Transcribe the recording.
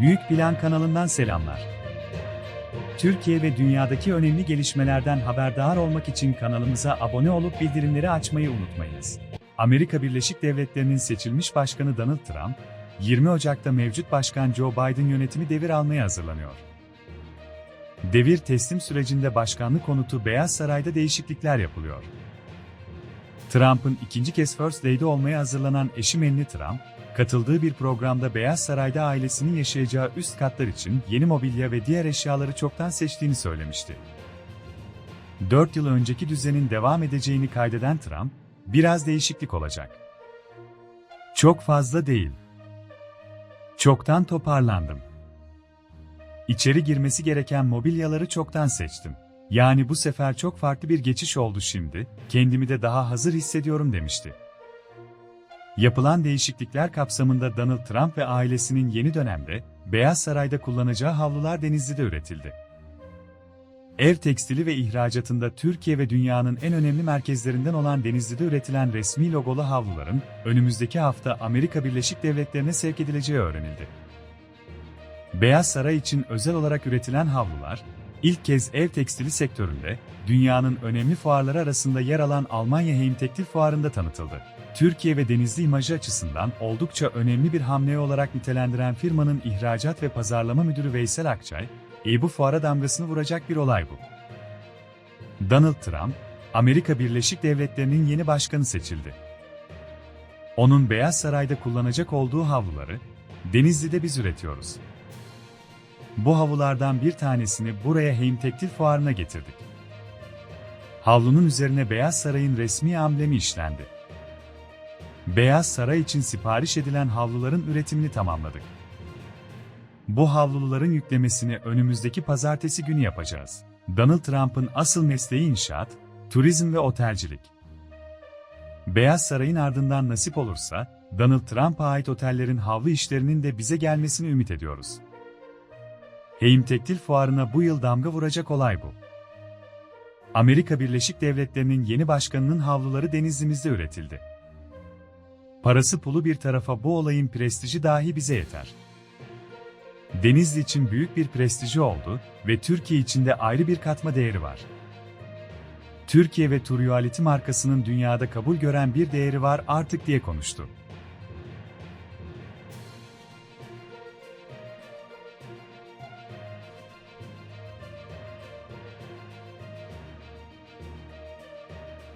Büyük Plan kanalından selamlar. Türkiye ve dünyadaki önemli gelişmelerden haberdar olmak için kanalımıza abone olup bildirimleri açmayı unutmayınız. Amerika Birleşik Devletleri'nin seçilmiş başkanı Donald Trump, 20 Ocak'ta mevcut başkan Joe Biden yönetimi devir almaya hazırlanıyor. Devir teslim sürecinde başkanlık konutu Beyaz Saray'da değişiklikler yapılıyor. Trump'ın ikinci kez First Lady olmaya hazırlanan eşi Melania Trump, katıldığı bir programda Beyaz Saray'da ailesinin yaşayacağı üst katlar için yeni mobilya ve diğer eşyaları çoktan seçtiğini söylemişti. 4 yıl önceki düzenin devam edeceğini kaydeden Trump, biraz değişiklik olacak. Çok fazla değil. Çoktan toparlandım. İçeri girmesi gereken mobilyaları çoktan seçtim. Yani bu sefer çok farklı bir geçiş oldu şimdi, kendimi de daha hazır hissediyorum demişti. Yapılan değişiklikler kapsamında Donald Trump ve ailesinin yeni dönemde Beyaz Saray'da kullanacağı havlular Denizli'de üretildi. Ev tekstili ve ihracatında Türkiye ve dünyanın en önemli merkezlerinden olan Denizli'de üretilen resmi logolu havluların önümüzdeki hafta Amerika Birleşik Devletleri'ne sevk edileceği öğrenildi. Beyaz Saray için özel olarak üretilen havlular, ilk kez ev tekstili sektöründe, dünyanın önemli fuarları arasında yer alan Almanya Heim Tekstil Fuarı'nda tanıtıldı. Türkiye ve Denizli imajı açısından oldukça önemli bir hamle olarak nitelendiren firmanın ihracat ve pazarlama müdürü Veysel Akçay, e bu fuara damgasını vuracak bir olay bu. Donald Trump, Amerika Birleşik Devletleri'nin yeni başkanı seçildi. Onun Beyaz Saray'da kullanacak olduğu havluları, Denizli'de biz üretiyoruz. Bu havlulardan bir tanesini buraya Heim Tekstil Fuarı'na getirdik. Havlunun üzerine Beyaz Saray'ın resmi amblemi işlendi. Beyaz Saray için sipariş edilen havluların üretimini tamamladık. Bu havluların yüklemesini önümüzdeki pazartesi günü yapacağız. Donald Trump'ın asıl mesleği inşaat, turizm ve otelcilik. Beyaz Saray'ın ardından nasip olursa, Donald Trump'a ait otellerin havlu işlerinin de bize gelmesini ümit ediyoruz. Heim Tektil Fuarı'na bu yıl damga vuracak olay bu. Amerika Birleşik Devletleri'nin yeni başkanının havluları denizlimizde üretildi. Parası pulu bir tarafa bu olayın prestiji dahi bize yeter. Denizli için büyük bir prestiji oldu ve Türkiye için de ayrı bir katma değeri var. Türkiye ve Turyoality markasının dünyada kabul gören bir değeri var artık diye konuştu.